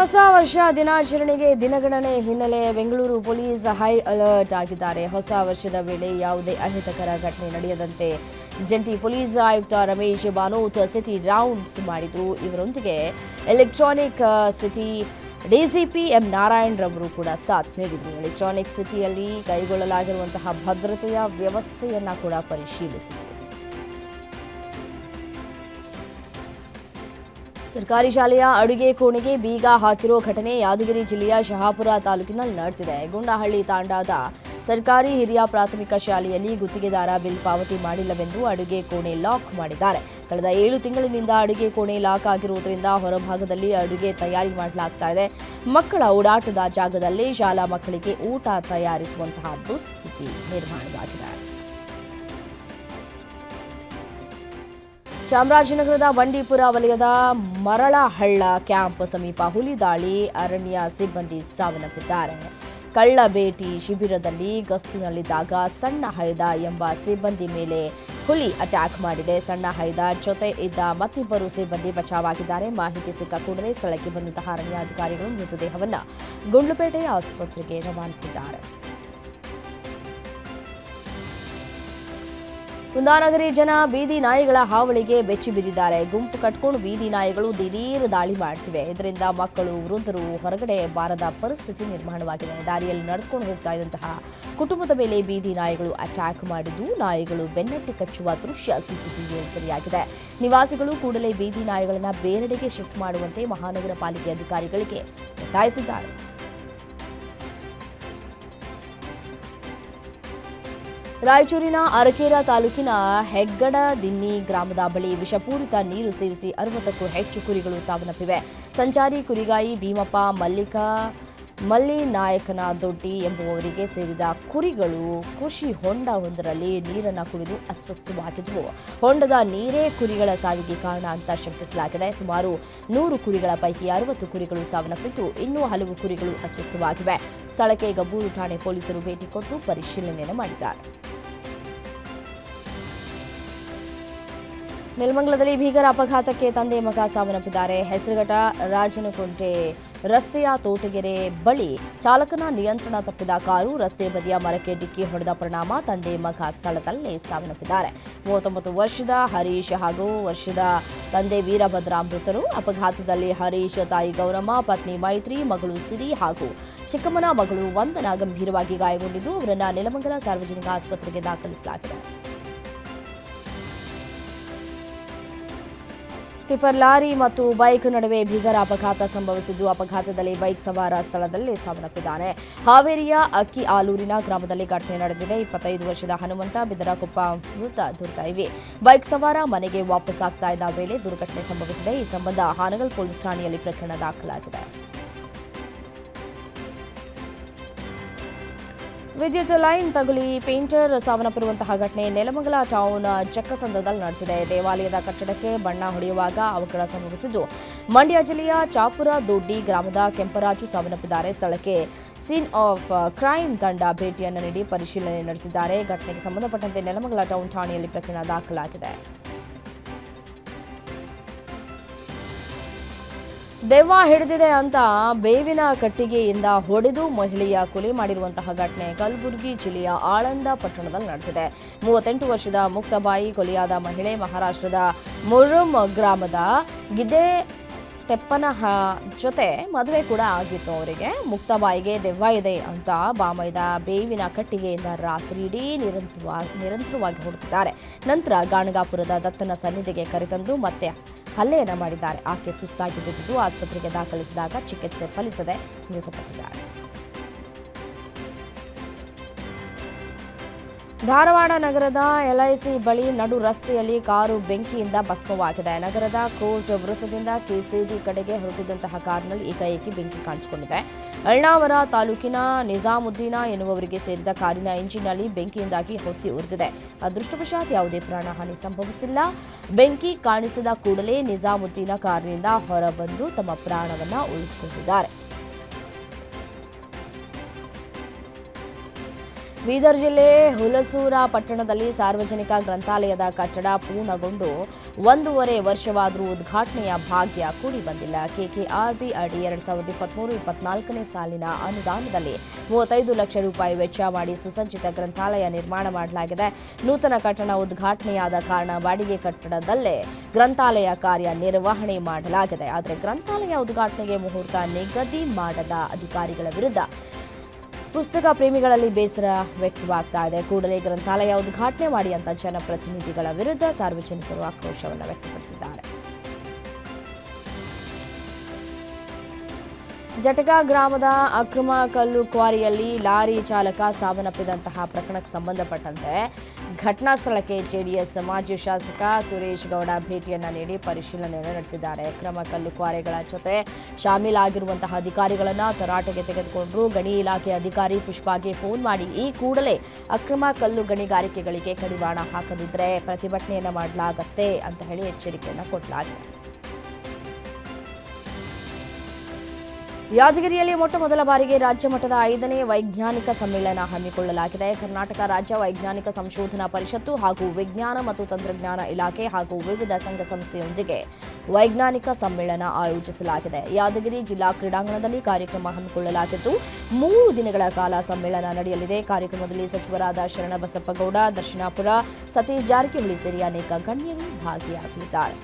ಹೊಸ ವರ್ಷ ದಿನಾಚರಣೆಗೆ ದಿನಗಣನೆ ಹಿನ್ನೆಲೆ ಬೆಂಗಳೂರು ಪೊಲೀಸ್ ಹೈ ಅಲರ್ಟ್ ಆಗಿದ್ದಾರೆ. ಹೊಸ ವರ್ಷದ ವೇಳೆ ಯಾವುದೇ ಅಹಿತಕರ ಘಟನೆ ನಡೆಯದಂತೆ ಜಂಟಿ ಪೊಲೀಸ್ ಆಯುಕ್ತ ರಮೇಶ್ ಬಾನೋತ್ ಸಿಟಿ ರೌಂಡ್ಸ್ ಮಾಡಿದ್ರು. ಇವರೊಂದಿಗೆ electronic city DCP M Narayan ರವರು ಕೂಡ ಸಾಥ್ ನೀಡಿದರು. ಎಲೆಕ್ಟ್ರಾನಿಕ್ ಸಿಟಿಯಲ್ಲಿ ಕೈಗೊಳ್ಳಲಾಗಿರುವಂತಹ ಭದ್ರತೆಯ ವ್ಯವಸ್ಥೆಯನ್ನು ಕೂಡ ಪರಿಶೀಲಿಸಿದರು. ಸರ್ಕಾರಿ ಶಾಲೆಯ ಅಡುಗೆ ಕೋಣೆಗೆ ಬೀಗ ಹಾಕಿರೋ ಘಟನೆ ಯಾದಗಿರಿ ಜಿಲ್ಲೆಯ ಶಹಾಪುರ ತಾಲೂಕಿನಲ್ಲಿ ನಡೆದಿದೆ. ಗುಂಡಹಳ್ಳಿ ತಾಂಡಾದ ಸರ್ಕಾರಿ ಹಿರಿಯ ಪ್ರಾಥಮಿಕ ಶಾಲೆಯಲ್ಲಿ ಗುತ್ತಿಗೆದಾರ ಬಿಲ್ ಪಾವತಿ ಮಾಡಿಲ್ಲವೆಂದು ಅಡುಗೆ ಕೋಣೆ ಲಾಕ್ ಮಾಡಿದ್ದಾರೆ. ಕಳೆದ ಏಳು ತಿಂಗಳಿನಿಂದ ಅಡುಗೆ ಕೋಣೆ ಲಾಕ್ ಆಗಿರುವುದರಿಂದ ಹೊರಭಾಗದಲ್ಲಿ ಅಡುಗೆ ತಯಾರಿ ಮಾಡಲಾಗ್ತಾ ಇದೆ. ಮಕ್ಕಳ ಓಡಾಟದ ಜಾಗದಲ್ಲಿ ಶಾಲಾ ಮಕ್ಕಳಿಗೆ ಊಟ ತಯಾರಿಸುವಂತಹ ದುಸ್ಥಿತಿ ನಿರ್ಮಾಣವಾಗಿದೆ. ಚಾಮರಾಜನಗರದ ಬಂಡೀಪುರ ವಲಯದ ಮರಳಹಳ್ಳ ಕ್ಯಾಂಪ್ ಸಮೀಪ ಹುಲಿ ದಾಳಿ, ಅರಣ್ಯ ಸಿಬ್ಬಂದಿ ಸಾವನ್ನಪ್ಪಿದ್ದಾರೆ. ಕಳ್ಳ ಭೇಟಿ ಶಿಬಿರದಲ್ಲಿ ಗಸ್ತಿನಲ್ಲಿದ್ದಾಗ ಸಣ್ಣ ಹೈದ ಎಂಬ ಸಿಬ್ಬಂದಿ ಮೇಲೆ ಹುಲಿ ಅಟ್ಯಾಕ್ ಮಾಡಿದೆ. ಸಣ್ಣ ಹೈದ ಜೊತೆ ಇದ್ದ ಮತ್ತಿಬ್ಬರು ಸಿಬ್ಬಂದಿ ಬಚಾವಾಗಿದ್ದಾರೆ. ಮಾಹಿತಿ ಸಿಕ್ಕ ಕೂಡಲೇ ಸ್ಥಳಕ್ಕೆ ಬಂದಂತಹ ಅರಣ್ಯಾಧಿಕಾರಿಗಳು ಮೃತದೇಹವನ್ನು ಗುಂಡ್ಲುಪೇಟೆ ಆಸ್ಪತ್ರೆಗೆ ರವಾನಿಸಿದ್ದಾರೆ. ಕುಂದಾನಗರಿ ಜನ ಬೀದಿ ನಾಯಿಗಳ ಹಾವಳಿಗೆ ಬೆಚ್ಚಿ ಬಿದ್ದಿದ್ದಾರೆ. ಗುಂಪು ಕಟ್ಕೊಂಡು ಬೀದಿ ನಾಯಿಗಳು ದಿಢೀರ್ ದಾಳಿ ಮಾಡ್ತಿವೆ. ಇದರಿಂದ ಮಕ್ಕಳು, ವೃದ್ಧರು ಹೊರಗಡೆ ಬಾರದ ಪರಿಸ್ಥಿತಿ ನಿರ್ಮಾಣವಾಗಿದೆ. ದಾರಿಯಲ್ಲಿ ನಡೆದುಕೊಂಡು ಹೋಗ್ತಾ ಇದ್ದಂತಹ ಕುಟುಂಬದ ಮೇಲೆ ಬೀದಿ ನಾಯಿಗಳು ಅಟ್ಯಾಕ್ ಮಾಡಿದ್ದು, ನಾಯಿಗಳು ಬೆನ್ನಟ್ಟಿ ಕಚ್ಚುವ ದೃಶ್ಯ ಸಿಸಿಟಿವಿಯಲ್ಲಿ ಸೆರೆಯಾಗಿದೆ. ನಿವಾಸಿಗಳು ಕೂಡಲೇ ಬೀದಿ ನಾಯಿಗಳನ್ನು ಬೇರೆಡೆಗೆ ಶಿಫ್ಟ್ ಮಾಡುವಂತೆ ಮಹಾನಗರ ಪಾಲಿಕೆ ಅಧಿಕಾರಿಗಳಿಗೆ ಒತ್ತಾಯಿಸಿದ್ದಾರೆ. ರಾಯಚೂರಿನ ಅರಕೇರ ತಾಲೂಕಿನ ಹೆಗ್ಗಡ ದಿನ್ನಿ ಗ್ರಾಮದ ಬಳಿ ವಿಷಪೂರಿತ ನೀರು ಸೇವಿಸಿ ಅರವತ್ತಕ್ಕೂ ಹೆಚ್ಚು ಕುರಿಗಳು ಸಾವನ್ನಪ್ಪಿವೆ. ಸಂಚಾರಿ ಕುರಿಗಾಯಿ ಭೀಮಪ್ಪ, ಮಲ್ಲಿಕ, ಮಲ್ಲಿನಾಯಕನ ದೊಡ್ಡಿ ಎಂಬುವವರಿಗೆ ಸೇರಿದ ಕುರಿಗಳು ಕೃಷಿ ಹೊಂಡ ಒಂದರಲ್ಲಿ ನೀರನ್ನು ಕುಡಿದು ಅಸ್ವಸ್ಥವಾಗಿದ್ದವು ಹೊಂಡದ ನೀರೇ ಕುರಿಗಳ ಸಾವಿಗೆ ಕಾರಣ ಅಂತ ಶಂಕಿಸಲಾಗಿದೆ. ಸುಮಾರು ನೂರು ಕುರಿಗಳ ಪೈಕಿ ಅರವತ್ತು ಕುರಿಗಳು ಸಾವನ್ನಪ್ಪಿದ್ದು, ಇನ್ನೂ ಹಲವು ಕುರಿಗಳು ಅಸ್ವಸ್ಥವಾಗಿವೆ. ಸ್ಥಳಕ್ಕೆ ಗಬ್ಬೂರು ಠಾಣೆ ಪೊಲೀಸರು ಭೇಟಿ ಕೊಟ್ಟು ಪರಿಶೀಲನೆ ಮಾಡಿದ್ದಾರೆ. ನೆಲಮಂಗಲದಲ್ಲಿ ಭೀಕರ ಅಪಘಾತಕ್ಕೆ ತಂದೆ ಮಗ ಸಾವನ್ನಪ್ಪಿದ್ದಾರೆ. ಹೆಸರುಘಟ್ಟ ರಾಜನಕುಂಟೆ ರಸ್ತೆಯ ತೋಟಗೆರೆ ಬಳಿ ಚಾಲಕನ ನಿಯಂತ್ರಣ ತಪ್ಪಿದ ಕಾರು ರಸ್ತೆ ಬದಿಯ ಮರಕ್ಕೆ ಡಿಕ್ಕಿ ಹೊಡೆದ ಪರಿಣಾಮ ತಂದೆ ಮಗ ಸ್ಥಳದಲ್ಲೇ ಸಾವನ್ನಪ್ಪಿದ್ದಾರೆ. ಮೂವತ್ತೊಂಬತ್ತು ವರ್ಷದ ಹರೀಶ್ ಹಾಗೂ ವರ್ಷದ ತಂದೆ ವೀರಭದ್ರ ಮೃತರು. ಅಪಘಾತದಲ್ಲಿ ಹರೀಶ್ ತಾಯಿ ಗೌರಮ್ಮ, ಪತ್ನಿ ಮೈತ್ರಿ, ಮಗಳು ಸಿರಿ ಹಾಗೂ ಚಿಕ್ಕಮ್ಮನ ಮಗಳು ವಂದನ ಗಂಭೀರವಾಗಿ ಗಾಯಗೊಂಡಿದ್ದು, ಅವರನ್ನು ನೆಲಮಂಗಲ ಸಾರ್ವಜನಿಕ ಆಸ್ಪತ್ರೆಗೆ ದಾಖಲಿಸಲಾಗಿದೆ. ಟಿಪ್ಪರ್ ಲಾರಿ ಮತ್ತು ಬೈಕ್ ನಡುವೆ ಭೀಕರ ಅಪಘಾತ ಸಂಭವಿಸಿದ್ದು, ಅಪಘಾತದಲ್ಲಿ ಬೈಕ್ ಸವಾರ ಸ್ಥಳದಲ್ಲೇ ಸಾವನ್ನಪ್ಪಿದ್ದಾನೆ. ಹಾವೇರಿಯ ಅಕ್ಕಿ ಆಲೂರಿನ ಗ್ರಾಮದಲ್ಲಿ ಘಟನೆ ನಡೆದಿದೆ. ಇಪ್ಪತ್ತೈದು ವರ್ಷದ ಹನುಮಂತ, ಬಿದರಕೊಪ್ಪ ಮೃತ ದುರ್ದೈವಿ. ಬೈಕ್ ಸವಾರ ಮನೆಗೆ ವಾಪಸ್ ಆಗ್ತಾ ಇದ್ದ ವೇಳೆ ದುರ್ಘಟನೆ ಸಂಭವಿಸಿದೆ. ಈ ಸಂಬಂಧ ಹಾನಗಲ್ ಪೊಲೀಸ್ ಠಾಣೆಯಲ್ಲಿ ಪ್ರಕರಣ ದಾಖಲಾಗಿದೆ. ವಿದ್ಯುತ್ ಲೈನ್ ತಗುಲಿ ಪೇಂಟರ್ ಸಾವನ್ನಪ್ಪಿರುವಂತಹ ಘಟನೆ ನೆಲಮಂಗಲ ಟೌನ್ ಚಕ್ಕಸಂದದಲ್ಲಿ ನಡೆದಿದೆ. ದೇವಾಲಯದ ಕಟ್ಟಡಕ್ಕೆ ಬಣ್ಣ ಹೊಡೆಯುವಾಗ ಅವಘಡ ಸಂಭವಿಸಿದ್ದು. ಮಂಡ್ಯ ಜಿಲ್ಲೆಯ ಚಾಪುರ ದೊಡ್ಡಿ ಗ್ರಾಮದ ಕೆಂಪರಾಜು ಸಾವನ್ನಪ್ಪಿದ್ದಾರೆ. ಸ್ಥಳಕ್ಕೆ ಸೀನ್ ಆಫ್ ಕ್ರೈಮ್ ತಂಡ ಭೇಟಿಯನ್ನು ನೀಡಿ ಪರಿಶೀಲನೆ ನಡೆಸಿದ್ದಾರೆ. ಘಟನೆಗೆ ಸಂಬಂಧಪಟ್ಟಂತೆ ನೆಲಮಂಗಲ ಟೌನ್ ಠಾಣೆಯಲ್ಲಿ ಪ್ರಕರಣ ದಾಖಲಾಗಿದೆ. ದೆವ್ವ ಹಿಡಿದಿದೆ ಅಂತ ಬೇವಿನ ಕಟ್ಟಿಗೆಯಿಂದ ಹೊಡೆದು ಮಹಿಳೆಯ ಕೊಲೆ ಮಾಡಿರುವಂತಹ ಘಟನೆ ಕಲಬುರಗಿ ಜಿಲ್ಲೆಯ ಆಳಂದ ಪಟ್ಟಣದಲ್ಲಿ ನಡೆದಿದೆ. ಮೂವತ್ತೆಂಟು ವರ್ಷದ ಮುಕ್ತಬಾಯಿ ಕೊಲೆಯಾದ ಮಹಿಳೆ ಮಹಾರಾಷ್ಟ್ರದ ಮುರುಮ್ ಗ್ರಾಮದ ಗಿದೆ ತೆಪ್ಪನ ಜೊತೆ ಮದುವೆ ಕೂಡ ಆಗಿತ್ತು ಅವರಿಗೆ. ಮುಕ್ತಬಾಯಿಗೆ ದೆವ್ವ ಇದೆ ಅಂತ ಬಾಮೈದ ಬೇವಿನ ಕಟ್ಟಿಗೆಯಿಂದ ರಾತ್ರಿ ಇಡೀ ನಿರಂತರವಾಗಿ ನಿರಂತರವಾಗಿ ಹೊಡೆದಿದ್ದಾರೆ ನಂತರ ಗಾಣಗಾಪುರದ ದತ್ತನ ಸನ್ನಿಧಿಗೆ ಕರೆತಂದು ಮತ್ತೆ ಹಲ್ಲೆಯನ್ನ ಮಾಡಿದ್ದಾರೆ. ಆಕೆ ಸುಸ್ತಾಗಿ ಬಿದ್ದಿದ್ದು ಆಸ್ಪತ್ರೆಗೆ ದಾಖಲಿಸಿದಾಗ ಚಿಕಿತ್ಸೆ ಫಲಿಸದೆ ಮೃತಪಟ್ಟಿದ್ದಾರೆ. ಧಾರವಾಡ ನಗರದ ಎಲ್ಐಸಿ ಬಳಿ ನಡು ರಸ್ತೆಯಲ್ಲಿ ಕಾರು ಬೆಂಕಿಯಿಂದ ಭಸ್ಮವಾಗಿದೆ. ನಗರದ ಕೋರ್ಜ್ ವೃತ್ತದಿಂದ ಕೆಸಿಡಿ ಕಡೆಗೆ ಹೊರಟಿದ್ದಂತಹ ಕಾರಿನಲ್ಲಿ ಏಕಾಏಕಿ ಬೆಂಕಿ ಕಾಣಿಸಿಕೊಂಡಿದೆ. ಅಳ್ನಾವರ ತಾಲೂಕಿನ ನಿಜಾಮುದ್ದೀನ ಎನ್ನುವವರಿಗೆ ಸೇರಿದ ಕಾರಿನ ಇಂಜಿನ್ನಲ್ಲಿ ಬೆಂಕಿಯಿಂದಾಗಿ ಹೊತ್ತಿ ಉರಿದಿದೆ. ಅದೃಷ್ಟವಶಾತ್ ಯಾವುದೇ ಪ್ರಾಣಹಾನಿ ಸಂಭವಿಸಿಲ್ಲ. ಬೆಂಕಿ ಕಾಣಿಸಿದ ಕೂಡಲೇ ನಿಜಾಮುದ್ದೀನ ಕಾರಿನಿಂದ ಹೊರಬಂದು ತಮ್ಮ ಪ್ರಾಣವನ್ನು ಉಳಿಸಿಕೊಂಡಿದ್ದಾರೆ. ಬೀದರ್ ಜಿಲ್ಲೆ ಹುಲಸೂರ ಪಟ್ಟಣದಲ್ಲಿ ಸಾರ್ವಜನಿಕ ಗ್ರಂಥಾಲಯದ ಕಟ್ಟಡ ಪೂರ್ಣಗೊಂಡು ಒಂದೂವರೆ ವರ್ಷವಾದರೂ ಉದ್ಘಾಟನೆಯ ಭಾಗ್ಯ ಕೂಡಿ ಬಂದಿಲ್ಲ ಕೆಕೆಆರ್ಬಿ ಅಡಿ ಎರಡ್ ಸಾವಿರದ ಇಪ್ಪತ್ಮೂರು ಇಪ್ಪತ್ನಾಲ್ಕನೇ ಸಾಲಿನ ಅನುದಾನದಲ್ಲಿ ಮೂವತ್ತೈದು ಲಕ್ಷ ರೂಪಾಯಿ ವೆಚ್ಚ ಮಾಡಿ ಸುಸಜ್ಜಿತ ಗ್ರಂಥಾಲಯ ನಿರ್ಮಾಣ ಮಾಡಲಾಗಿದೆ. ನೂತನ ಕಟ್ಟಡ ಉದ್ಘಾಟನೆಯಾದ ಕಾರಣ ಬಾಡಿಗೆ ಕಟ್ಟಡದಲ್ಲೇ ಗ್ರಂಥಾಲಯ ಕಾರ್ಯ ನಿರ್ವಹಣೆ ಮಾಡಲಾಗಿದೆ. ಆದರೆ ಗ್ರಂಥಾಲಯ ಉದ್ಘಾಟನೆಗೆ ಮುಹೂರ್ತ ನಿಗದಿ ಮಾಡದ ಅಧಿಕಾರಿಗಳ ವಿರುದ್ಧ ಪುಸ್ತಕ ಪ್ರೇಮಿಗಳಲ್ಲಿ ಬೇಸರ ವ್ಯಕ್ತವಾಗ್ತಾ ಇದೆ. ಕೂಡಲೇ ಗ್ರಂಥಾಲಯ ಉದ್ಘಾಟನೆ ಮಾಡಿ ಅಂತ ಜನಪ್ರತಿನಿಧಿಗಳ ವಿರುದ್ಧ ಸಾರ್ವಜನಿಕರು ಆಕ್ರೋಶವನ್ನು ವ್ಯಕ್ತಪಡಿಸಿದ್ದಾರೆ. ಜಟಕಾ ಗ್ರಾಮದ ಅಕ್ರಮ ಕಲ್ಲು ಕ್ವಾರಿಯಲ್ಲಿ ಲಾರಿ ಚಾಲಕ ಸಾವನ್ನಪ್ಪಿದಂತಹ ಪ್ರಕರಣಕ್ಕೆ ಸಂಬಂಧಪಟ್ಟಂತೆ ಘಟನಾ ಸ್ಥಳಕ್ಕೆ ಜೆಡಿಎಸ್ ಮಾಜಿ ಶಾಸಕ ಸುರೇಶ್ ಗೌಡ ಭೇಟಿಯನ್ನು ನೀಡಿ ಪರಿಶೀಲನೆಯನ್ನು ನಡೆಸಿದ್ದಾರೆ. ಅಕ್ರಮ ಕಲ್ಲು ಕ್ವಾರಿಗಳ ಜೊತೆ ಶಾಮೀಲಾಗಿರುವಂತಹ ಅಧಿಕಾರಿಗಳನ್ನು ತರಾಟೆಗೆ ತೆಗೆದುಕೊಂಡು ಗಣಿ ಇಲಾಖೆ ಅಧಿಕಾರಿ ಪುಷ್ಪಾಗೆ ಫೋನ್ ಮಾಡಿ ಈ ಕೂಡಲೇ ಅಕ್ರಮ ಕಲ್ಲು ಗಣಿಗಾರಿಕೆಗಳಿಗೆ ಕಡಿವಾಣ ಹಾಕದಿದ್ದರೆ ಪ್ರತಿಭಟನೆಯನ್ನು ಮಾಡಲಾಗತ್ತೆ ಅಂತ ಹೇಳಿ ಎಚ್ಚರಿಕೆಯನ್ನು ಕೊಡಲಾಗಿದೆ ಯಾದಗಿರಿಯಲ್ಲಿ ಮೊಟ್ಟ ಮೊದಲ ಬಾರಿಗೆ ರಾಜ್ಯ ಮಟ್ಟದ ಐದನೇ ವೈಜ್ಞಾನಿಕ ಸಮ್ಮೇಳನ ಹಮ್ಮಿಕೊಳ್ಳಲಾಗಿದೆ. ಕರ್ನಾಟಕ ರಾಜ್ಯ ವೈಜ್ಞಾನಿಕ ಸಂಶೋಧನಾ ಪರಿಷತ್ತು ಹಾಗೂ ವಿಜ್ಞಾನ ಮತ್ತು ತಂತ್ರಜ್ಞಾನ ಇಲಾಖೆ ಹಾಗೂ ವಿವಿಧ ಸಂಘ ಸಂಸ್ಥೆಯೊಂದಿಗೆ ವೈಜ್ಞಾನಿಕ ಸಮ್ಮೇಳನ ಆಯೋಜಿಸಲಾಗಿದೆ. ಯಾದಗಿರಿ ಜಿಲ್ಲಾ ಕ್ರೀಡಾಂಗಣದಲ್ಲಿ ಕಾರ್ಯಕ್ರಮ ಹಮ್ಮಿಕೊಳ್ಳಲಾಗಿದ್ದು, ಮೂರು ದಿನಗಳ ಕಾಲ ಸಮ್ಮೇಳನ ನಡೆಯಲಿದೆ. ಕಾರ್ಯಕ್ರಮದಲ್ಲಿ ಸಚಿವರಾದ ಶರಣಬಸಪ್ಪಗೌಡ, ದರ್ಶನಾಪುರ, ಸತೀಶ್ ಜಾರಕಿಹೊಳಿ ಸೇರಿ ಅನೇಕ ಗಣ್ಯರು ಭಾಗಿಯಾಗಲಿದ್ದಾರೆ.